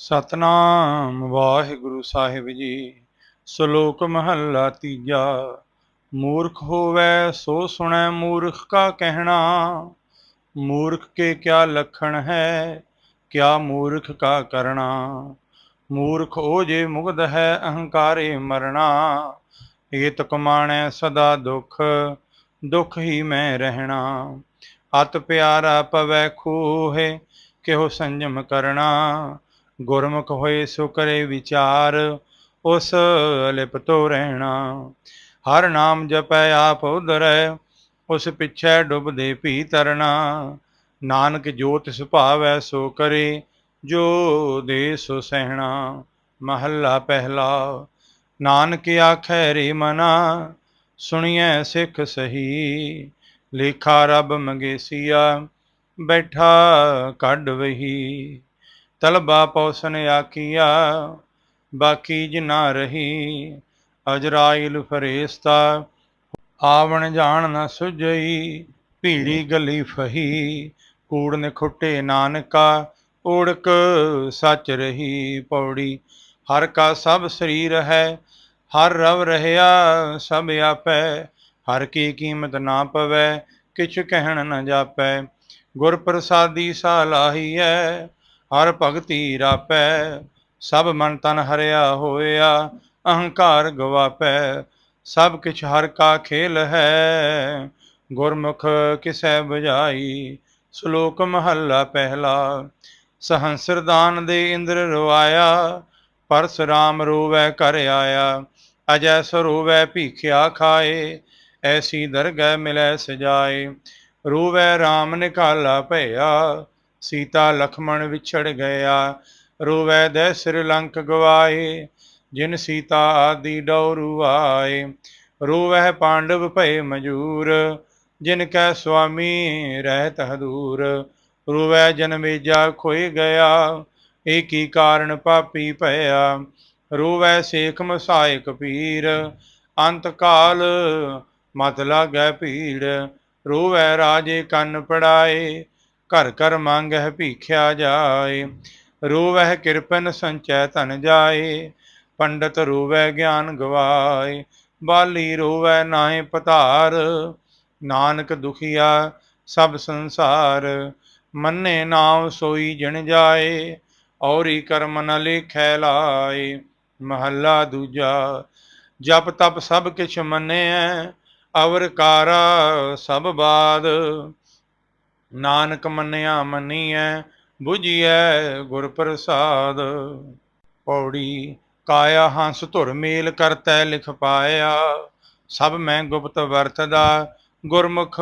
ਸਤਨਾਮ ਵਾਹਿਗੁਰੂ ਸਾਹਿਬ ਜੀ, ਸ਼ਲੋਕ ਮਹੱਲਾ ਤੀਜਾ, ਮੂਰਖ ਹੋਵੇ ਸੋ ਸੁਣੈ ਮੂਰਖ ਕਾ ਕਹਿਣਾ, ਮੂਰਖ ਕੇ ਕਿਆ ਲਖਣ ਹੈ, ਕਿਆ ਮੂਰਖ ਕਾ ਕਰਣਾ, ਮੂਰਖ ਉਹ ਜੇ ਮੁਗਧ ਹੈ ਅਹੰਕਾਰੇ ਮਰਣਾ, ਏਤ ਕਮਾਣੈ ਸਦਾ ਦੁਖ ਦੁਖ ਹੀ ਮੈਂ ਰਹਿਣਾ, ਅਤ ਪਿਆਰਾ ਪਵੈ ਖੋਹੇ, ਕਿਹੋ ਸੰਜਮ ਕਰਨਾ ਗੁਰਮੁਖ ਹੋਏ ਸੋ ਕਰੇ ਵਿਚਾਰ, ਉਸ ਲਿਪਤੋ ਰਹਿਣਾ। ਹਰ ਨਾਮ ਜਪੈ ਆਪ ਉਧਰੈ, ਉਸ ਪਿਛੈ ਡੁੱਬਦੇ ਭੀ ਤਰਨਾ ਨਾਨਕ ਜੋਤ ਸੁਭਾਵੈ ਸੋ ਕਰੇ, ਜੋ ਦੇ ਸੋ ਸਹਿਣਾ। ਮਹੱਲਾ ਪਹਿਲਾ, ਨਾਨਕ ਆਖੈ ਰੇ ਮਨਾ, ਸੁਣੀਐ ਸਿੱਖ ਸਹੀ। ਲੇਖਾ ਰੱਬ ਮੰਗੇਸੀਆ ਬੈਠਾ ਕੱਢ ਵਹੀ। ਤਲਬਾ ਪੌਸਨ ਆਕੀਆ ਬਾਕੀ ਜਿਨਾ ਰਹੀ, ਅਜਰਾਇਲ ਫਰੇਸਤਾ। ਆਵਣ ਜਾਣ ਨ ਸੁਜਈ ਭੀੜੀ ਗਲੀ ਫਹੀ। ਕੂੜ ਨਿਖੁੱਟੇ ਨਾਨਕਾ ਓੜਕ ਸੱਚ ਰਹੀ ਪੌੜੀ। ਹਰ ਕਾ ਸਭ ਸਰੀਰ ਹੈ, ਹਰ ਰਵ ਰਹਿਆ ਸਭ ਆਪੈ। ਹਰ ਕੀ ਕੀਮਤ ਨਾ ਪਵੈ, ਕਿਛ ਕਹਿਣ ਨ ਜਾਪੈ। ਗੁਰ ਪ੍ਰਸਾਦੀ ਸਾਲਾਹੀਐ ਹਰ ਭਗਤੀ ਰਾਪੈ, ਸਭ ਮਨ ਤਨ ਹਰਿਆ ਹੋਇਆ, ਅਹੰਕਾਰ ਗਵਾਪੈ, ਸਭ ਕਿਛ ਹਰ ਕਾ ਖੇਲ ਹੈ। ਗੁਰਮੁਖ ਕਿਸੈ ਬੁਝਾਈ, ਸ਼ਲੋਕ ਮਹੱਲਾ ਪਹਿਲਾ ਸਹੰਸਰਦਾਨ ਦੇ ਇੰਦਰ ਰਵਾਇਆ ਪਰਸਰਾਮ ਰੋਵੈ ਕਰ ਆਇਆ, ਅਜੈ ਸਰੋਵੈ ਭੀਖਿਆ ਖਾਏ, ਐਸੀ ਦਰਗਹਿ ਮਿਲੈ ਸਜਾਏ, ਰੋਵੈ RAM ਨਿਕਾਲਾ ਭਇਆ ਸੀਤਾ ਲਖਮਣ ਵਿਛੜ ਗਿਆ, ਰੋਵੈ ਦੈ ਸ੍ਰੀ ਲੰਕ ਗਵਾਏ, ਜਿਨ ਸੀਤਾ ਆਦੀ ਡੌਰੂ ਆਏ। ਰੋਵੈ ਪਾਂਡਵ ਭਏ ਮਜੂਰ, ਜਿਨ ਕੈ ਸੁਆਮੀ ਰਹਿਤ ਹਦੂਰ। ਰੋਵੈ ਜਨਮੇਜਾ ਖੋਏ ਗਿਆ ਏਕੀ ਕਾਰਨ ਪਾਪੀ ਭਇਆ। ਰੋਵੈ ਸੇਖ ਮਸਾਇਕ ਪੀਰ, ਅੰਤ ਕਾਲ ਮਤ ਲਾਗੈ ਭੀੜ। ਰੋਵੈ ਰਾਜੇ ਕੰਨ ਪੜਾਏ ਘਰ ਘਰ ਮੰਗਹਿ ਭੀਖਿਆ ਜਾਏ, ਰੋਵਹਿ ਕਿਰਪਨ ਸੰਚੈ ਧਨ ਜਾਏ, ਪੰਡਤ ਰੋਵੈ ਗਿਆਨ ਗਵਾਏ, ਬਾਲੀ ਰੋਵੈ ਨਾਹੇ ਪਤਾਰ ਨਾਨਕ ਦੁਖੀਆ ਸਭ ਸੰਸਾਰ, ਮੰਨੇ ਨਾਮ ਸੋਈ ਜਣ ਜਾਏ, ਔਰੀ ਕਰਮ ਨ ਲੇਖੈ ਲਾਏ, ਮਹੱਲਾ ਦੂਜਾ, ਜਪ ਤਪ ਸਭ ਕਿਛ ਮੰਨਿਐ ਅਵਰ ਕਾਰਾ ਸਭ ਬਾਦ ਨਾਨਕ ਮੰਨਿਆ ਮੰਨੀਐ 부ਜੀਐ ਗੁਰ ਪ੍ਰਸਾਦ। ਪੌੜੀ ਕਾਇਆ ਹੰਸ ਧੁਰ ਮੇਲ ਕਰਤੈ ਲਿਖ ਪਾਇਆ, ਸਭ ਮੈਂ ਗੁਪਤ ਵਰਤਦਾ, ਗੁਰਮੁਖ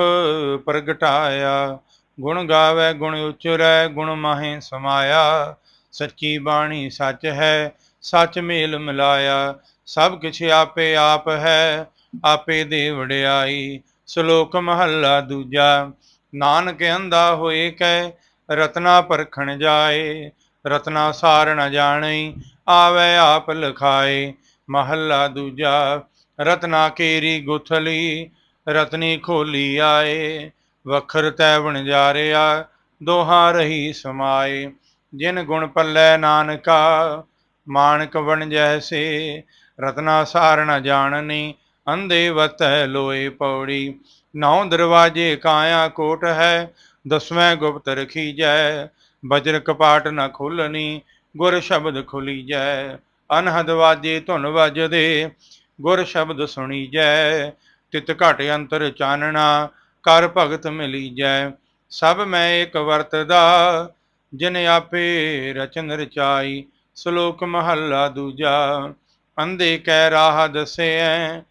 ਪ੍ਰਗਟਾਇਆ। ਗੁਣ ਗਾਵੇ, ਗੁਣ ਉਚਰੈ, ਗੁਣ ਮਾਹੇ ਸਮਾਇਆ। ਸੱਚੀ ਬਾਣੀ ਸੱਚ ਹੈ, ਸੱਚ ਮੇਲ ਮਿਲਾਇਆ। ਸਭ ਕਿਛ ਆਪੇ ਆਪ ਹੈ, ਆਪੇ ਦੇ ਵਡਿਆਈ। ਸ਼ਲੋਕ ਮਹੱਲਾ ਦੂਜਾ ਨਾਨਕ ਅੰਦਾ ਹੋਏ ਕੈ, ਰਤਨਾ ਪਰਖਣ ਜਾਏ, ਰਤਨਾ ਸਾਰ ਨ ਜਾਣਈ ਆਵੇ ਆਪ ਲਖਾਏ, ਮਹੱਲਾ ਦੂਜਾ, ਰਤਨਾ ਕੇਰੀ ਗੁਥਲੀ, ਰਤਨੀ ਖੋਲੀ ਆਏ, ਵਖਰ ਤੈ ਵਣਜਾਰਿਆ ਦੋਹਾਂ ਰਹੀ ਸਮਾਏ, ਜਿਨ ਗੁਣ ਪੱਲੇ ਨਾਨਕਾ, ਮਾਨਕ ਬਣ ਜੈਸੇ, ਰਤਨਾ ਸਾਰ ਨ ਜਾਣਨੀ ਅੰਧੇ ਹੈ ਲੋਏ ਪੌੜੀ ਨੌ ਦਰਵਾਜੇ ਕਾਇਆ ਕੋਟ ਹੈ, ਦਸਵੇਂ ਗੁਪਤ ਰਖੀ ਜੈ ਬਜਰ ਕਪਾਟ ਨ ਖੁੱਲਣੀ ਗੁਰ ਸ਼ਬਦ ਖੁਲੀ ਜੈ ਅਨਹਦ ਵਾਜੇ ਧੁਨ ਵਜਦੇ, ਗੁਰ ਸ਼ਬਦ ਸੁਣੀ ਜੈ ਤਿਤ ਘਟ ਅੰਤਰ ਚਾਨਣਾ, ਕਰ ਭਗਤ ਮਿਲੀ ਜੈ ਸਭ ਮੈਂ ਇੱਕ ਵਰਤਦਾ, ਜਿਨ ਆਪੇ ਰਚਨ ਰਚਾਈ, ਸ਼ਲੋਕ ਮਹੱਲਾ ਦੂਜਾ, ਅੰਧੇ ਕੈ ਰਾਹ ਦਸੈ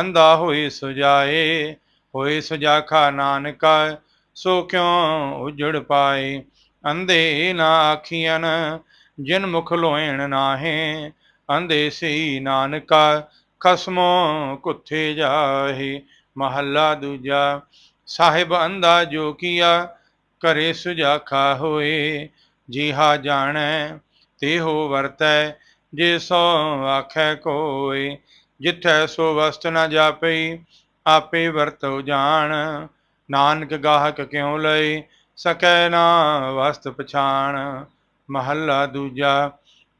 ਅੰਧਾ ਹੋਏ ਸੁਜਾਏ, ਹੋਏ ਸੁਜਾਖਾ ਨਾਨਕਾ, ਸੋ ਕਿਉ ਉਜੜ ਪਾਏ? ਅੰਧੇ ਨਾ ਆਖੀਆਂ ਜਿਨ ਮੁਖ ਲੋਇਣ ਨਾਹੇ। ਅੰਧੇ ਸਈ ਨਾਨਕਾ, ਖਸਮੋ ਕੁੱਥੇ ਜਾਹੇ, ਮਹੱਲਾ ਦੂਜਾ। ਸਾਹਿਬ ਅੰਦਾ ਜੋ ਕੀਆ ਕਰੇ ਸੁਜਾਖਾ ਹੋਏ। ਜਿਹਾ ਜਾਣੈ, ਤੇ ਹੋ ਵਰਤੈ, ਜੇ ਸੋ ਆਖੈ ਕੋਏ। ਜਿੱਥੈ ਸੋ ਵਸਤ ਨ ਜਾਪਈ ਆਪੇ ਵਰਤੋ ਜਾਣ। ਨਾਨਕ ਗਾਹਕ ਕਿਉ ਲਏ? ਸਕੈ ਨਾ ਵਸਤ ਪਛਾਣ। ਮਹੱਲਾ ਦੂਜਾ,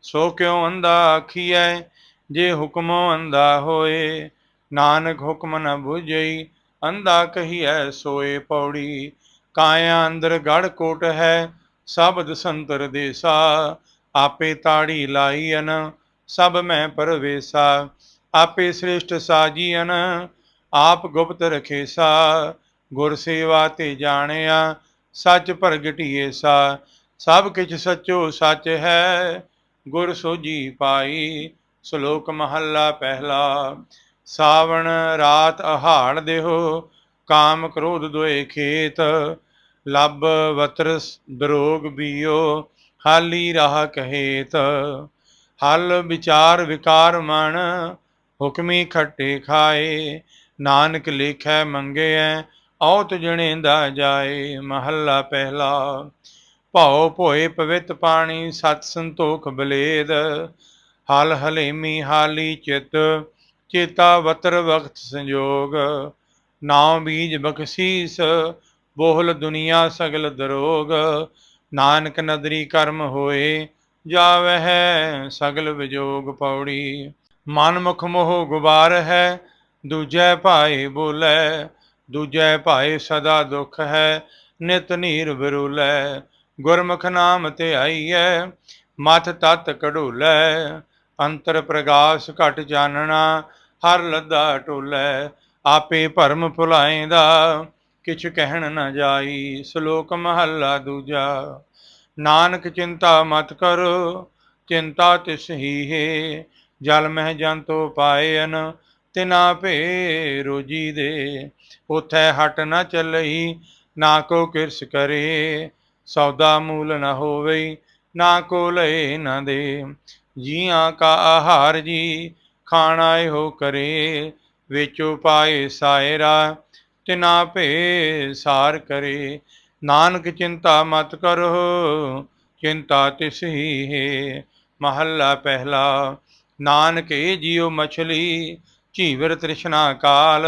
ਸੋ ਕਿਉ ਅੰਦਾ ਆਖੀਐ? ਜੇ ਹੁਕਮੋ ਅੰਦਾ ਹੋਏ, ਨਾਨਕ ਹੁਕਮ ਨ ਬੁਝਈ ਅੰਧਾ ਕਹੀਐ, ਸੋਏ ਪੌੜੀ। ਕਾਇਆ ਅੰਦਰ ਗੜ ਕੋਟ ਹੈ, ਸਬਦ ਸੰਤਰ ਦੇਸਾ। ਆਪੇ ਤਾੜੀ ਲਾਈਨ ਸਭ ਮੈਂ ਪਰਵੇਸਾ। ਆਪੇ ਸ੍ਰਿਸ਼ਟ ਸਾਜੀਨ ਆਪ ਗੁਪਤ ਰਖੇਸਾ, ਗੁਰ ਸੇਵਾ ਤੇ ਜਾਣਿਆ, ਸੱਚ ਪ੍ਰਗਟੀਏ ਸਾ। ਸਭ ਕਿਛ ਸਚੋ ਸੱਚ ਹੈ, ਗੁਰ ਸੋਜੀ ਪਾਈ, ਸ਼ਲੋਕ ਮਹੱਲਾ ਪਹਿਲਾ। ਸਾਵਣ ਰਾਤ ਆਹਾੜ ਦੇਹੋ, ਕਾਮ ਕ੍ਰੋਧ ਦੁਏ ਖੇਤ। ਲੱਭ ਵਤਰ ਦਰੋਗ ਬੀਓ, ਹਾਲੀ ਰਾਹ ਕਹੇਤ। ਹਲ ਵਿਚਾਰ ਵਿਕਾਰ ਮਨ ਹੁਕਮੀ ਖੱਟੇ ਖਾਏ, ਨਾਨਕ ਲੇਖੈ ਮੰਗਿਐ, ਔਤ ਜਣੇ ਦਾ ਜਾਏ, ਮਹੱਲਾ ਪਹਿਲਾ। ਭਉ ਭੋਏ ਪਵਿੱਤ ਪਾਣੀ, ਸਤ ਸੰਤੋਖ ਬਲੇਦ। ਹਲ ਹਲੇਮੀ ਹਾਲੀ ਚਿਤ, ਚੇਤਾ ਵਤਰ ਵਕਤ ਸੰਜੋਗ। ਨਾਮ ਬੀਜ ਬਖਸ਼ੀਸ, ਬੋਹਲ ਦੁਨੀਆ ਸਗਲ ਦਰੋਗ। ਨਾਨਕ ਨਦਰੀ ਕਰਮ ਹੋਏ, ਜਾਵਹਿ ਸਗਲ ਵਿਜੋਗ ਪੌੜੀ। ਮਨ ਮੁਖ ਮੋਹ ਗੁਬਾਰ ਹੈ, ਦੂਜੈ ਭਾਈ ਬੋਲੇ, ਦੂਜੈ ਭਾਈ ਸਦਾ ਦੁਖ ਹੈ, ਨਿਤ ਨੀਰ ਵਿਰੁਲੇ, ਗੁਰਮੁਖ ਨਾਮ ਤੇ ਆਈਐ ਮਤ ਤਤ ਕਢੋਲੇ, ਅੰਤਰ ਪ੍ਰਗਾਸ ਘਟ ਜਾਣਨਾ ਹਰ ਲੱਦਾ ਟੋਲੇ, ਆਪੇ ਭਰਮ ਭੁਲਾਏਂਦਾ, ਕਿਛ ਕਹਿਣ ਨਾ ਜਾਈ, ਸ਼ਲੋਕ ਮਹੱਲਾ ਦੂਜਾ। ਨਾਨਕ ਚਿੰਤਾ ਮਤ ਕਰੋ, ਚਿੰਤਾ ਤਿਸ ਹੀ ਹੈ ਜਲ ਮਹਿ ਜੰਤੋ ਪਾਏਨ ਤਿਨਾ ਭੇ ਰੋਜੀ ਦੇ। ਉਥੈ ਹਟ ਨਾ ਚੱਲਈ, ਨਾ ਕੋ ਕਿਰਸ ਕਰੇ। ਸੌਦਾ ਮੂਲ ਨ ਹੋਵੇ ਨਾ ਕੋ ਲਏ ਨ ਦੇ। ਜੀਆਂ ਕਾ ਆਹਾਰ ਜੀ, ਖਾਣਾ ਇਹੋ ਕਰੇ। ਵੇਚੋ ਪਾਏ ਸਾਇਰਾ ਨਾ ਭੇ ਸਾਰ ਕਰੇ। ਨਾਨਕ ਚਿੰਤਾ ਮਤ ਕਰੋ, ਚਿੰਤਾ ਤਿਸ ਹੀ ਹੈ। ਮਹੱਲਾ ਪਹਿਲਾ ਨਾਨਕੇ ਏ ਜਿਉ ਮਛਲੀ, ਝੀਵਰ ਤ੍ਰਿਸ਼ਨਾ ਕਾਲ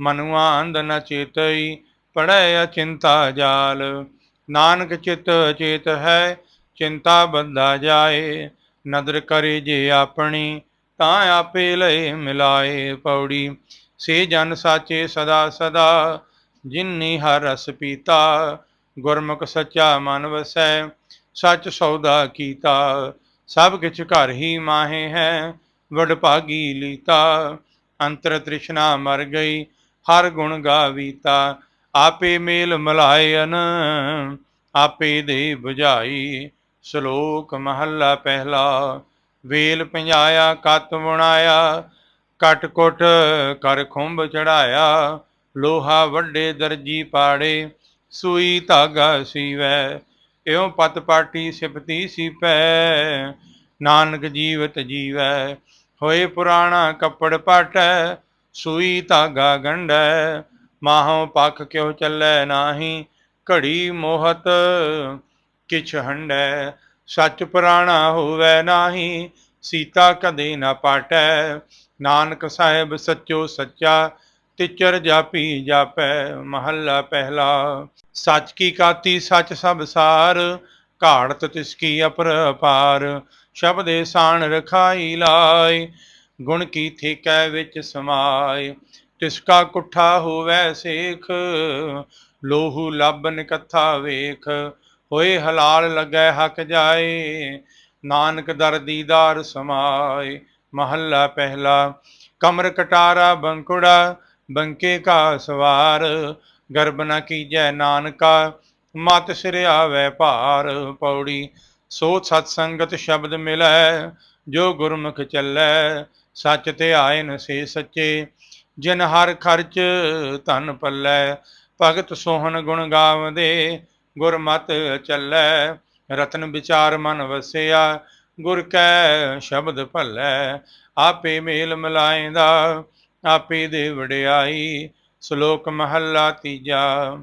ਮਨੁਆ ਨ ਚੇਤਈ ਪੜੈ ਅਚਿੰਤਾ ਜਾਲ। ਨਾਨਕ ਚਿਤ ਚੇਤ ਹੈ, ਚਿੰਤਾ ਬੰਦਾ ਜਾਏ। ਨਦਰ ਕਰੇ ਜੇ ਆਪਣੀ, ਤਾਂ ਆਪੇ ਲਏ ਮਿਲਾਏ ਪੌੜੀ। ਸੇ ਜਨ ਸਾਚੇ ਸਦਾ ਸਦਾ ਜਿਨਨੀ ਹਰ ਰਸ ਪੀਤਾ। ਗੁਰਮੁਖ ਸੱਚਾ ਮਨ ਵਸੈ, ਸੱਚ ਸੌਦਾ ਕੀਤਾ। ਸਭ ਕਿਛ ਘਰ ਹੀ ਮਾਹੇ ਹੈ, ਵਡ ਭਾਗੀ ਲੀਤਾ, ਅੰਤਰ ਤ੍ਰਿਸ਼ਨਾ ਮਰ ਗਈ, ਹਰ ਗੁਣ ਗਾਵੀਤਾ, ਆਪੇ ਮੇਲ ਮਲਾਇਨ, ਆਪੇ ਦੇ 부ਝਾਈ ਸ਼ਲੋਕ ਮਹੱਲਾ ਪਹਿਲਾ, ਵੇਲ ਪੰਜਾਇਆ, ਕਤ ਬੁਣਾਇਆ ਕਟ ਕੁਟ ਕਰ ਖੁੰਭ ਚੜਾਇਆ, ਲੋਹਾ ਵੱਡੇ ਦਰਜੀ ਪਾੜੇ, ਸੂਈ ਧਾਗਾ ਸੀਵੈ ਇਉ ਪਤ ਪਾਟੀ ਸਿਪਤੀ ਸੀ ਪੈ ਨਾਨਕ ਜੀਵਤ ਜੀਵੈ, ਹੋਏ ਪੁਰਾਣਾ ਕੱਪੜ ਪਾਟੈ, ਸੂਈ ਧਾਗਾ ਗੰਢੈ। ਮਾਹੋਂ ਪੱਖ ਕਿਉ ਚੱਲੈ ਨਾਹੀ, ਘੜੀ ਮੋਹਤ ਕਿਛ ਹੰਡੈ ਸੱਚ ਪੁਰਾਣਾ ਹੋਵੇ ਨਾਹੀ, ਸੀਤਾ ਕਦੇ ਨਾ ਪਾਟੈ। ਨਾਨਕ ਸਾਹਿਬ ਸੱਚੋ ਸੱਚਾ ਤਿਚਰ ਜਾਪੀ ਜਾਪੈ ਮਹੱਲਾ ਪਹਿਲਾ। ਸੱਚ ਕੀ ਕਾਤੀ ਸੱਚ ਸਭ ਸਾਰ, ਘਾੜਤ ਤਿਸ ਕੀ ਅਪਰਪਾਰ ਸ਼ਬਦੇ ਸਾਣ ਰਖਾਈ ਲਾਇ ਗੁਣ ਕੀ ਥੇਕੈ ਵਿੱਚ ਸਮਾਏ। ਤਿਸ ਕਾ ਕੁੱਠਾ ਹੋਵੈ ਸੇਖ, ਲੋਹੂ ਲੱਭ ਨਿਕੱਥਾ ਵੇਖ। ਹੋਏ ਹਲਾਲ ਲੱਗੈ ਹੱਕ ਜਾਏ, ਨਾਨਕ ਦਰ ਦੀਦਾਰ ਸਮਾਏ। ਮਹੱਲਾ ਪਹਿਲਾ। ਕਮਰ ਕਟਾਰਾ ਬੰਕੁੜਾ ਬੰਕੇ ਕਾ ਸਵਾਰ, ਗਰਬ ਨ ਕੀਜੈ ਨਾਨਕਾ, ਮਤ ਸਿਰਿਆ ਵੈ ਭਾਰ ਪੌੜੀ। ਸੋ ਸਤ ਸੰਗਤ ਸ਼ਬਦ ਮਿਲੈ, ਜੋ ਗੁਰਮੁਖ ਚੱਲੈ, ਸੱਚ ਤੇ ਆਇਨ ਸੇ ਸੱਚੇ। ਜਿਨ ਹਰ ਖਰਚ ਧਨ ਪੱਲੈ, ਭਗਤ ਸੋਹਣ ਗੁਣ ਗਾਵਦੇ, ਗੁਰਮਤ ਚੱਲੈ। ਰਤਨ ਵਿਚਾਰ ਮਨ ਵਸਿਆ, ਗੁਰ ਕੈ ਸ਼ਬਦ ਭੱਲੈ। ਆਪੇ ਮੇਲ ਮਿਲਾਇਂਦਾ ਆਪੇ ਦੇ ਵਡਿਆਈ, ਸ਼ਲੋਕ ਮਹੱਲਾ ਤੀਜਾ।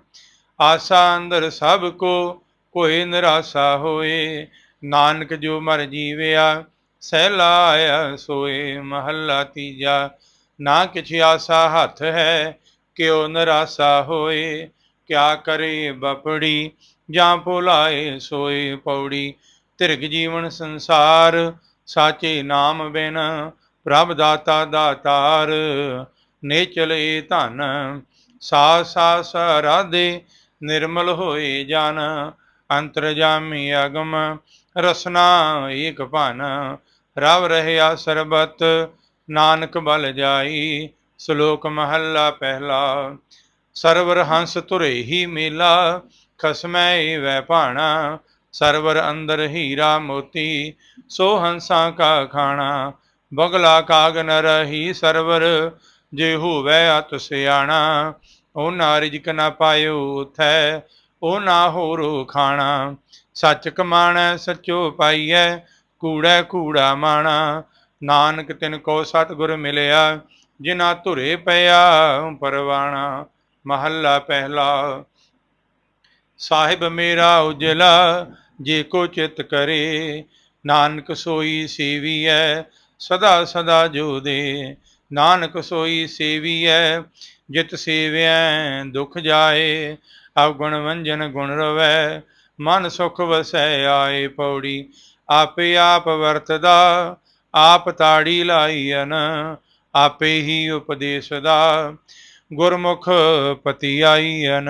ਆਸਾ ਅੰਦਰ ਸਭ ਕੋ, ਕੋਈ ਨਿਰਾਸਾ ਹੋਏ। ਨਾਨਕ ਜੋ ਮਰ ਜੀਵਿਆ ਸਹਿਲਾ ਆਇਆ ਸੋਏ। ਮਹੱਲਾ ਤੀਜਾ। ਨਾ ਕਿਛ ਆਸਾ ਹੱਥ ਹੈ, ਕਿਉ ਨਿਰਾਸਾ ਹੋਏ। ਕਿਆ ਕਰੇ ਬਪੜੀ, ਜਾਂ ਭੁਲਾਏ ਸੋਏ ਪੌੜੀ। ਤਿਰਗ ਜੀਵਨ ਸੰਸਾਰ, ਸਾਚੇ ਨਾਮ ਬਿਨ ਪ੍ਰਭ ਦਾਤਾ ਦਾਤਾਰ ਨੇਚਲ ਏ ਧਨ ਸਾ ਸਾ ਸਰਾਦੇ ਨਿਰਮਲ ਹੋਏ ਜਨ, ਅੰਤਰਜਾਮੀ ਅਗਮ ਰਸਨਾ ਏਕ ਭਨ, ਰਵ ਰਹਿਆ ਸਰਬਤ, ਨਾਨਕ ਬਲ ਜਾਈ, ਸ਼ਲੋਕ ਮਹੱਲਾ ਪਹਿਲਾ। ਸਰਵਰ ਹੰਸ ਤੁਰੇ ਹੀ ਮੇਲਾ, ਖਸਮੈ ਵੈ ਭਾਣਾ, ਸਰਵਰ ਅੰਦਰ ਹੀਰਾ ਮੋਤੀ, ਸੋ ਹੰਸਾਂ ਕਾ ਖਾਣਾ ਬਗਲਾ ਕਾਗ ਨ ਰਹੀ ਸਰਵਰ, ਜੇ ਹੋਵੇ ਅਤ ਸਿਆਣਾ ਉਹ ਨਾ ਰਿਜਕ ਨਾ ਪਾਇਓ ਉਥੈ ਉਹ ਨਾ ਹੋਰੋ ਖਾਣਾ। ਸੱਚ ਕਮਾਣੈ, ਸਚੋ ਪਾਈਐ, ਕੂੜੈ ਕੂੜਾ ਮਾਣਾ। ਨਾਨਕ ਤਿਨ ਕੋ ਸਤਿਗੁਰ ਮਿਲਿਆ ਜਿਨਾ ਧੁਰੇ ਪਿਆ ਪਰਵਾਣਾ। ਮਹੱਲਾ ਪਹਿਲਾ, ਸਾਹਿਬ ਮੇਰਾ ਉਜਲਾ, ਜੇ ਕੋ ਚਿਤ ਕਰੇ, ਨਾਨਕ ਸੋਈ ਸੇਵੀਐ ਸਦਾ ਸਦਾ ਜੋ ਦੇ ਨਾਨਕ ਸੋਈ ਸੇਵੀਐ, ਜਿਤ ਸੇਵਿਐ, ਦੁਖ ਜਾਏ, ਅਵਗੁਣ ਵੰਜਨ ਗੁਣ ਰਵੈ, ਮਨ ਸੁਖ ਵਸੈ, ਆਏ ਪੌੜੀ, ਆਪੇ ਆਪ ਵਰਤਦਾ, ਆਪ ਤਾੜੀ ਲਾਈਨ ਆਪੇ ਹੀ ਉਪਦੇਸ਼ਦਾ, ਗੁਰਮੁਖ ਪਤੀ ਆਈਨ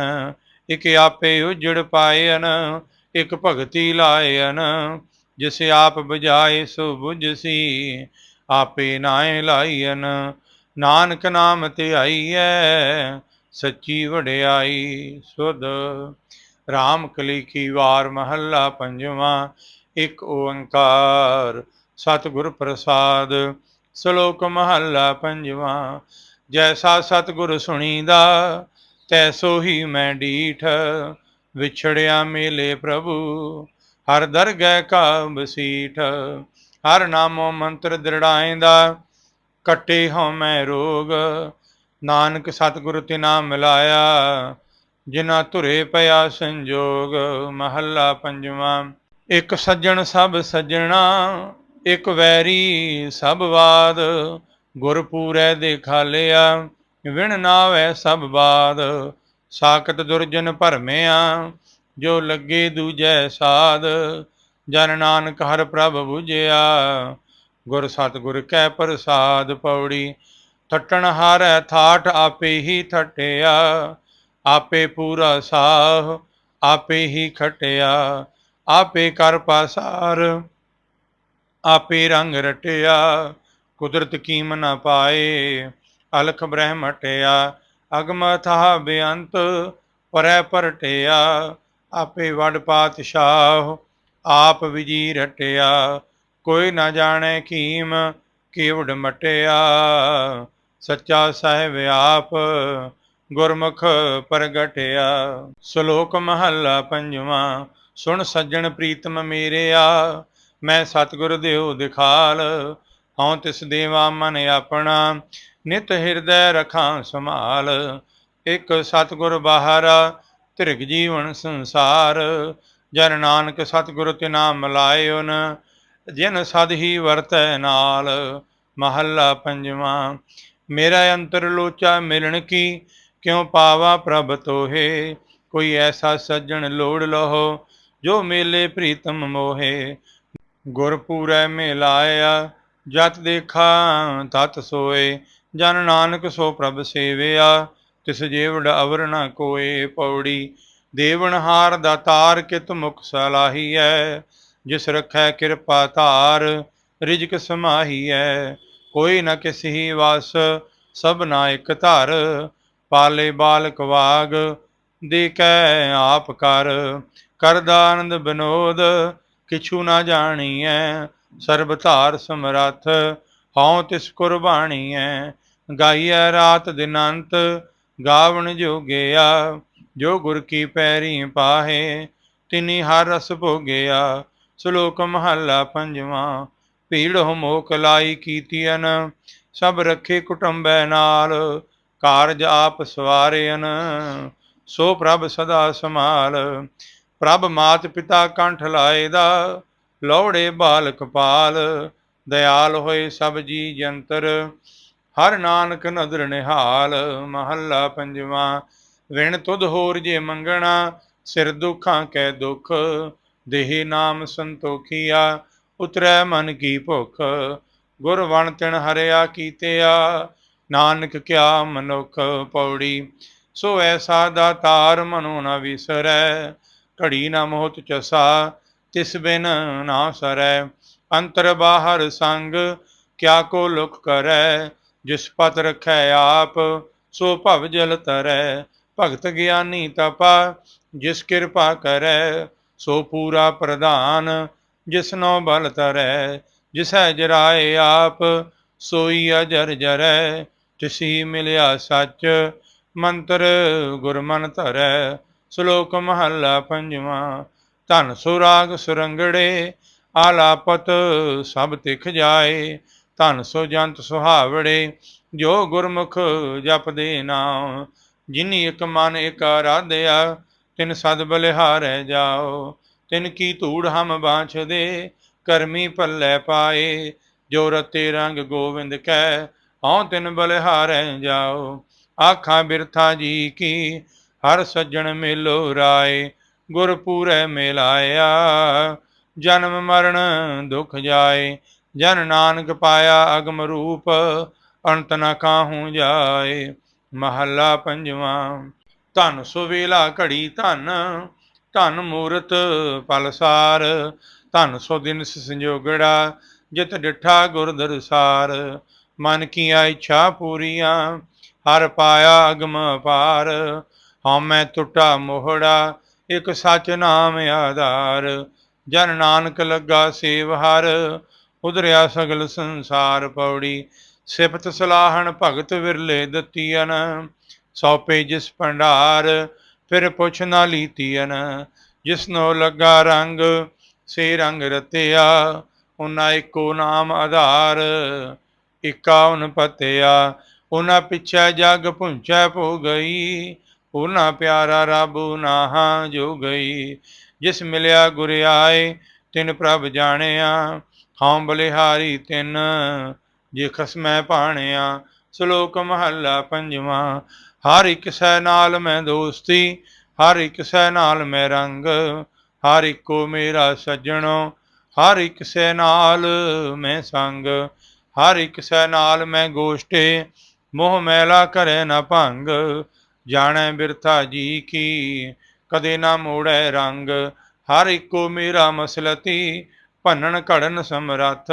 ਇਕ ਆਪੇ ਉਜੜ ਪਾਇਨ ਇਕ ਭਗਤੀ ਲਾਇਨ ਜਿਸ ਆਪ ਬਜਾਏ ਸੋ 부ਝਸੀ ਆਪੇ ਨਾਏ ਲਾਈਨ ਨਾਨਕ ਨਾਮ ਤੇ ਆਈਐ, ਸੱਚੀ ਵਡਿਆਈ ਸੁਧ। RAM ਕਲੀਖੀ ਵਾਰ ਮਹੱਲਾ ਪੰਜਵਾਂ, ਇੱਕ ਓੰਕਾਰ, ਸਤਿਗੁਰ ਪ੍ਰਸਾਦ, ਸ਼ਲੋਕ ਮਹੱਲਾ ਪੰਜਵਾਂ। ਜੈਸਾ ਸਤਿਗੁਰ ਸੁਣੀਦਾ ਤੈਸੋ ਹੀ ਮੈਂ ਡੀਠ, ਵਿਛੜਿਆ ਮੇਲੇ ਪ੍ਰਭੂ। ਹਰ ਦਰਗਹਿ ਕਾ ਬਸੀਠ ਹਰ ਨਾਮੋ ਮੰਤਰ ਦ੍ਰਿੜਾਇਂਦਾ, ਕੱਟੇ ਹਉ ਮੈਂ ਰੋਗ। ਨਾਨਕ ਸਤਿਗੁਰ ਤੇ ਨਾਮ ਮਿਲਾਇਆ ਜਿਨਾ ਧੁਰੇ ਪਿਆ ਸੰਜੋਗ। ਮਹੱਲਾ ਪੰਜਵਾਂ, ਇੱਕ ਸੱਜਣ ਸਭ ਸੱਜਣਾ, ਇੱਕ ਵੈਰੀ ਸਭ ਬਾਦ ਗੁਰ ਪੂਰੈ ਦੇਖਾਲਿਆ ਵਿਣ ਨਾਵੈ ਸਭ ਬਾਦ। ਸਾਖਤ ਦੁਰਜਨ ਭਰਮਿਆ ਜੋ ਲੱਗੇ ਦੂਜੈ ਸਾਧ, ਜਨ ਨਾਨਕ ਹਰ ਪ੍ਰਭ 부ਝਿਆ ਗੁਰ ਸਤਿਗੁਰ ਕੈ ਪ੍ਰਸਾਦ ਪੌੜੀ, ਠੱਟਣ ਹਾਰੈ ਥਾਟ ਆਪੇ ਹੀ ਠਟਿਆ। ਆਪੇ ਪੂਰਾ ਸਾਹ ਆਪੇ ਹੀ ਖਟਿਆ। ਆਪੇ ਕਰ ਪਾਸਾਰ, ਆਪੇ ਰੰਗ ਰਟਿਆ। ਕੁਦਰਤ ਕੀਮ ਨ ਪਾਏ, ਅਲਖ ਬ੍ਰਹਮ ਹਟਿਆ ਅਗਮ ਥਾ ਬੇਅੰਤ, ਪਰੈ ਪਰਟਿਆ। ਆਪੇ ਵਡ ਪਾਤਸ਼ਾਹ, ਆਪ ਵਿਜੀ ਰਟਿਆ ਕੋਈ ਨਾ ਜਾਣੇ ਕੀਮ ਕੀਵੜ ਮਟਿਆ। ਸੱਚਾ ਸਾਹਿਬ ਆਪ ਗੁਰਮੁਖ ਪ੍ਰਗਟਿਆ। ਸ਼ਲੋਕ ਮਹੱਲਾ ਪੰਜਵਾਂ, ਸੁਣ ਸੱਜਣ ਪ੍ਰੀਤਮ ਮੇਰਿਆ। ਮੈਂ ਸਤਿਗੁਰ ਦੇਉ ਦਿਖਾਲ, ਹਉ ਤਿਸ ਦੇਵਾ ਮਨ ਆਪਣਾ। ਨਿਤ ਹਿਰਦੈ ਰਖਾਂ ਸੰਭਾਲ, ਇੱਕ ਸਤਿਗੁਰ ਬਾਹਰਾ ਧਿਰਗ ਜੀਵਨ ਸੰਸਾਰ, ਜਨ ਨਾਨਕ ਸਤਿਗੁਰ ਤੇ ਨਾਮ ਮਿਲਾਇਓਨ ਜਿਨ ਸਦ ਹੀ ਵਰਤੈ ਨਾਲ, ਮਹੱਲਾ ਪੰਜਵਾਂ। ਮੇਰਾ ਅੰਤਰ ਲੋਚਾ ਮਿਲਣ ਕੀ, ਕਿਉ ਪਾਵਾ ਪ੍ਰਭ ਤੋਹੇ? ਕੋਈ ਐਸਾ ਸੱਜਣ ਲੋੜ ਲਹੋ, ਜੋ ਮੇਲੇ ਪ੍ਰੀਤਮ ਮੋਹੇ। ਗੁਰ ਪੂਰੈ ਮਿਲਾਇਆ ਜਤ ਦੇਖਾ ਤਤ ਸੋਏ, ਜਨ ਨਾਨਕ ਸੋ ਪ੍ਰਭ ਸੇਵਿਆ। ਤਿਸ ਜੀਵੜ ਅਵਰ ਨ ਕੋਏ ਪੌੜੀ ਦੇਵਨ ਹਾਰ ਦਾਤਾਰ ਕਿਤ ਮੁਖ ਸਲਾਹੀਐ, ਜਿਸ ਰਖੈ ਕਿਰਪਾ ਧਾਰ, ਰਿਜਕ ਸਮਾਹੀਐ। ਕੋਈ ਨ ਕਿਸਹੀ ਵਾਸ, ਸਭ ਨਾ ਇਕ ਧਰ, ਪਾਲੇ ਬਾਲਕ ਵਾਗ ਦੇ ਕੈ ਆਪ ਕਰ। ਕਰਦਾ ਆਨੰਦ ਬਨੋਦ, ਕਿਛੂ ਨਾ ਜਾਣੀਐ। ਸਰਬ ਧਾਰ ਸਮਰੱਥ, ਹਉ ਤਿਸ ਕੁਰਬਾਨੀਐ ਗਾਈਐ ਰਾਤ ਦਿਨੰਤ ਗਾਵਣ ਜੋਗਿਆ, ਜੋ ਗੁਰ ਕੀ ਪੈਰੀ ਪਾਹੇ, ਤਿਨੀ ਹਰ ਰਸ ਭੋਗਿਆ। ਸ਼ਲੋਕ ਮਹੱਲਾ ਪੰਜਵਾਂ, ਭੀੜ ਹਮੋਕ ਲਾਈ ਕੀਤੀਨ ਸਭ ਰੱਖੇ ਕੁਟੰਬੈ ਨਾਲ, ਕਾਰਜ ਆਪ ਸਵਾਰਿਆਨ ਸੋ ਪ੍ਰਭ ਸਦਾ ਸਮਾਲ ਪ੍ਰਭ ਮਾਤ ਪਿਤਾ ਕੰਠ ਲਾਏ ਦਾ ਲੋੜੇ ਬਾਲਕ ਪਾਲ ਦਇਆਲ ਹੋਏ ਸਭ ਜੀ ਜੰਤਰ। ਹਰ ਨਾਨਕ ਨਦਰ ਨਿਹਾਲ, ਮਹੱਲਾ ਪੰਜਵਾਂ। ਵਿਣ ਤੁਧ ਹੋਰ ਜੇ ਮੰਗਣਾ, ਸਿਰ ਦੁਖਾਂ ਕੈ ਦੁਖ, ਦੇਹੀ ਨਾਮ ਸੰਤੋਖੀਆ, ਉਤਰੈ ਮਨ ਕੀ ਭੁਖ। ਗੁਰ ਵਣ ਤਿਣ ਹਰਿਆ ਕੀਤਿਆ, ਨਾਨਕ ਕਿਆ ਮਨੁਖ ਪੌੜੀ। ਸੋ ਐਸਾ ਦਾਤਾਰ ਮਨੋ ਨ ਵਿਸਰੈ, ਘੜੀ ਨ ਮੋਹਤ ਚਸਾ, ਤਿਸ ਬਿਨ ਨਾ ਸਰੈ। ਅੰਤਰ ਬਾਹਰ ਸੰਗ, ਕਿਆ ਕੋ ਲੁਕ ਕਰੈ ਜਿਸ ਪਤ ਰਖੈ ਆਪ, ਸੋ ਭਵ ਜਲ ਤਰੈ। ਭਗਤ ਗਿਆਨੀ ਤਪਾ, ਜਿਸ ਕਿਰਪਾ ਕਰੈ, ਸੋ ਪੂਰਾ ਪ੍ਰਧਾਨ। ਜਿਸ ਨੋ ਬਲ ਤਰੈ, ਜਿਸੈ ਜਰਾਏ ਆਪ, ਸੋਈ ਅਜਰ ਜਰੈ। ਤਿਸੀ ਮਿਲਿਆ ਸੱਚ, ਮੰਤਰ ਗੁਰਮਨ ਧਰੈ। ਸ਼ਲੋਕ ਮਹੱਲਾ ਪੰਜਵਾਂ, ਧਨ ਸੁਰਾਗ ਸੁਰੰਗੜੇ, ਆਲਾਪਤ ਸਭ ਤਿਖ ਜਾਏ। ਧਨ ਸੋ ਜੰਤ ਸੁਹਾਵੜੇ, ਜੋ ਗੁਰਮੁਖ ਜਪਦੇ ਨਾਮ ਜਿਨੀ ਇਕ ਮਨ ਇਕ ਆਰਾਧਿਆ, ਤਿਨ ਸਦ ਬਲਿਹਾਰੈ ਜਾਓ ਤਿਨ ਕੀ ਧੂੜ ਹਮ ਬਾਛਦੇ, ਕਰਮੀ ਪੱਲੇ ਪਾਏ। ਜੋ ਰਤੇ ਰੰਗ ਗੋਵਿੰਦ ਕੈ, ਹਉ ਤਿਨ ਬਲਿਹਾਰੈ ਜਾਓ ਆਖਾਂ ਬਿਰਥਾ ਜੀ ਕੀ, ਹਰ ਸੱਜਣ ਮੇਲੋ ਰਾਏ। ਗੁਰਪੂਰੈ ਮਿਲਾਇਆ ਜਨਮ ਮਰਨ ਦੁਖ ਜਾਏ। ਜਨ ਨਾਨਕ ਪਾਇਆ ਅਗਮ ਰੂਪ, ਅੰਤ ਨ ਕਾਹੂ ਜਾਏ, ਮਹੱਲਾ ਪੰਜਵਾਂ। ਧਨ ਸੁਵੇਲਾ ਘੜੀ ਧਨ ਧਨ ਮੂਰਤ ਪਲਸਾਰ ਧਨ ਸੋ ਦਿਨ ਸੰਜੋਗੜਾ, ਜਿਤ ਡਿਠਾ ਗੁਰ ਦਰਸਾਰ। ਮਨ ਕੀਆ ਇੱਛਾ ਪੂਰੀਆਂ, ਹਰ ਪਾਇਆ ਅਗਮ ਅਪਾਰ। ਹਉਮੈ ਟੁੱਟਾ ਮੋਹੜਾ, ਇਕ ਸੱਚ ਨਾਮ ਆਧਾਰ। ਜਨ ਨਾਨਕ ਲੱਗਾ ਸੇਵ ਹਰ ਉਧਰਿਆ ਸਗਲ ਸੰਸਾਰ ਪੌੜੀ, ਸਿਫਤ ਸਲਾਹਣ ਭਗਤ ਵਿਰਲੇ ਦਿੱਤੀਨ ਸੌਪੇ ਜਿਸ ਭੰਡਾਰ, ਫਿਰ ਪੁੱਛ ਨਾ ਲੀਤੀਨ ਜਿਸਨੋ ਲੱਗਾ ਰੰਗ, ਸੇ ਰੰਗ ਰਤਿਆ ਉਹਨਾਂ ਇੱਕੋ ਨਾਮ ਆਧਾਰ ਇਕਾਵਨ ਪਤਿਆ ਉਹਨਾਂ ਪਿੱਛੇ ਜਗ ਪੁੰਚੈ ਪੋ ਗਈ ਉਹਨਾਂ ਪਿਆਰਾ ਰੱਬ ਨਾਹਾਂ ਜੋ ਗਈ, ਜਿਸ ਮਿਲਿਆ ਗੁਰ ਆਏ, ਤਿਨ ਪ੍ਰਭ ਜਾਣਿਆ ਹਉ ਬਲਿਹਾਰੀ ਤਿਨ ਜੇ ਖਸਮੈ ਪਾਣਿਆ ਸ਼ਲੋਕ ਮਹੱਲਾ ਪੰਜਵਾਂ। ਹਰ ਇੱਕ ਸੈ ਨਾਲ ਮੈਂ ਦੋਸਤੀ, ਹਰ ਇੱਕ ਸੈ ਨਾਲ ਮੈਂ ਰੰਗ, ਹਰ ਇੱਕੋ ਮੇਰਾ ਸੱਜਣੋ, ਹਰ ਇੱਕ ਸੈ ਨਾਲ ਮੈਂ ਸੰਗ, ਹਰ ਇੱਕ ਸੈ ਨਾਲ ਮੈਂ ਗੋਸ਼ਟੇ, ਮੋਹ ਮੈਲਾ ਕਰੇ ਨਾ ਭੰਗ। ਜਾਣੈ ਬਿਰਥਾ ਜੀ ਕੀ, ਕਦੇ ਨਾ ਮੋੜੈ ਰੰਗ, ਹਰ ਇੱਕੋ ਮੇਰਾ ਮਸਲਤੀ ਭੰਨਣ ਘੜਨ ਸਮਰੱਥ,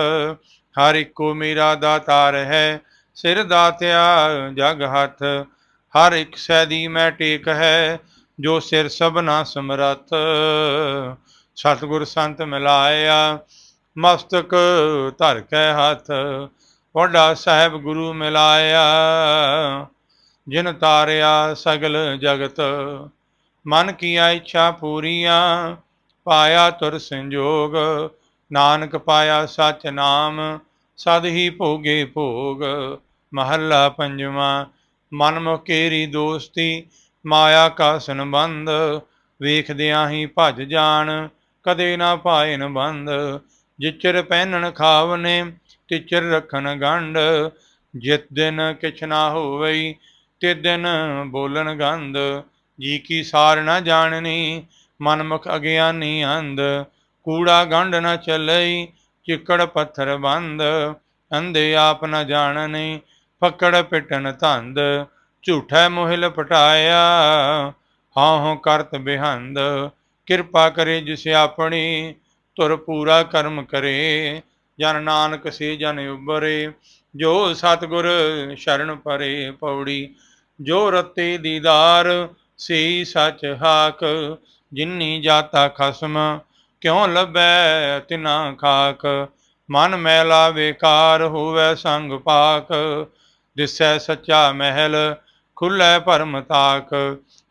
ਹਰ ਇੱਕੋ ਮੇਰਾ ਦਾਤਾਰ ਹੈ, ਸਿਰ ਦਾਤਿਆ ਜਗ ਹੱਥ, ਹਰ ਇੱਕ ਸੈਦੀ ਮੈਂ ਟੇਕ ਹੈ, ਜੋ ਸਿਰ ਸਭਨਾ ਸਮਰੱਥ। ਸਤਿਗੁਰ ਸੰਤ ਮਿਲਾਇਆ, ਮਸਤਕ ਧਰ ਕੇ ਹੱਥ, ਵੱਡਾ ਸਾਹਿਬ ਗੁਰੂ ਮਿਲਾਇਆ। ਜਿਨ ਤਾਰਿਆ ਸਗਲ ਜਗਤ, ਮਨ ਕੀਆ ਇੱਛਾ ਪੂਰੀਆਂ, ਪਾਇਆ ਤੁਰ ਸੰਜੋਗ ਨਾਨਕ ਪਾਇਆ ਸਚ ਨਾਮ, ਸਦ ਹੀ ਭੋਗੇ ਭੋਗ। ਮਹੱਲਾ ਪੰਜਵਾਂ, ਮਨ ਮੁਕੇਰੀ ਦੋਸਤੀ, ਮਾਇਆ ਕਾ ਸੰਬੰਧ। ਵੇਖਦਿਆਂ ਹੀ ਭਜ ਜਾਣ, ਕਦੇ ਨਾ ਪਾਇਨ ਬੰਦ ਜਿਚਰ ਪਹਿਨਣ ਖਾਵਨੇ, ਤਿਚਰ ਰਖਨ ਗੰਢ। ਜਿਤ ਦਿਨ ਕਿਛ ਨਾ ਹੋਵਈ, ਤੇ ਦਿਨ ਬੋਲਣ ਗੰਧ। ਜੀ ਕੀ ਸਾਰ ਨਾ ਜਾਣਨੀ, ਮਨਮੁਖ ਅਗਿਆਨੀ ਅੰਧ। ਕੂੜਾ ਗੰਢ ਨਾ ਚੱਲਈ, ਚਿੱਕੜ ਪੱਥਰ ਬੰਦ, ਅੰਧੇ ਆਪ ਨ ਜਾਣਨੇ, ਫੱਕੜ ਪਿਟਨ ਧੰਦ, ਝੂਠੈ ਮੋਹਿਲ ਪਟਾਇਆ ਹਾਂ ਹਾਂ ਕਰਤ ਬਿਹੰਦ, ਕਿਰਪਾ ਕਰੇ ਜਿਸ ਆਪਣੀ, ਤੁਰ ਪੂਰਾ ਕਰਮ ਕਰੇ, ਜਨ ਨਾਨਕ ਸੇ ਜਨ ਉਬਰੇ, ਜੋ ਸਤਗੁਰ ਸ਼ਰਨ ਪਰੇ ਪੌੜੀ, ਜੋ ਰਤੇ ਦੀਦਾਰ ਸੇ ਸਚ ਹਾਕ ਜਿਨਨੀ ਜਾਤਾ ਖਸਮ ਕਿਉ ਲੱਭੈ ਤਿਨਾ ਖਾਕ ਮਨ ਮੈਲਾ ਵੇਕਾਰ ਹੋਵੇ ਸੰਗ ਪਾਕ ਦਿਸੈ ਸੱਚਾ ਮਹਿਲ, ਖੁੱਲੈ ਭਰਮ ਤਾਕ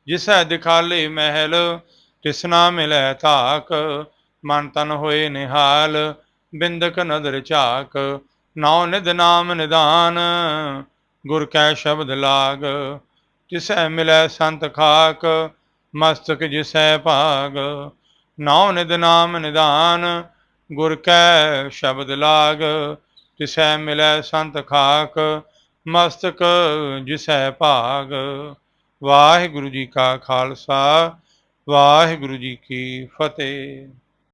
ਜਿਸੈ ਦਿਖਾਲੇ ਮਹਿਲ, ਤਿਸਨਾ ਮਿਲੈ ਤਾਕ ਮਨ ਤਨ ਹੋਏ ਨਿਹਾਲ, ਬਿੰਦਕ ਨਦਰ ਝਾਕ। ਨਾਉ ਨਿਦ ਨਾਮ ਨਿਦਾਨ ਗੁਰ ਕੈ ਸ਼ਬਦ ਲਾਗ। ਜਿਸੈ ਮਿਲੈ ਸੰਤ ਖਾਕ ਮਸਤਕ ਜਿਸੈ ਭਾਗ। ਨਾਉ ਨਿਦ ਨਾਮ ਨਿਦਾਨ ਗੁਰ ਕੈ ਸ਼ਬਦ ਲਾਗ, ਤਿਸੈ ਮਿਲੈ ਸੰਤ ਖਾਕ, ਮਸਤਕ ਜਿਸੈ ਭਾਗ। ਵਾਹਿਗੁਰੂ ਜੀ ਕਾ ਖਾਲਸਾ, ਵਾਹਿਗੁਰੂ ਜੀ ਕੀ ਫਤਿਹ।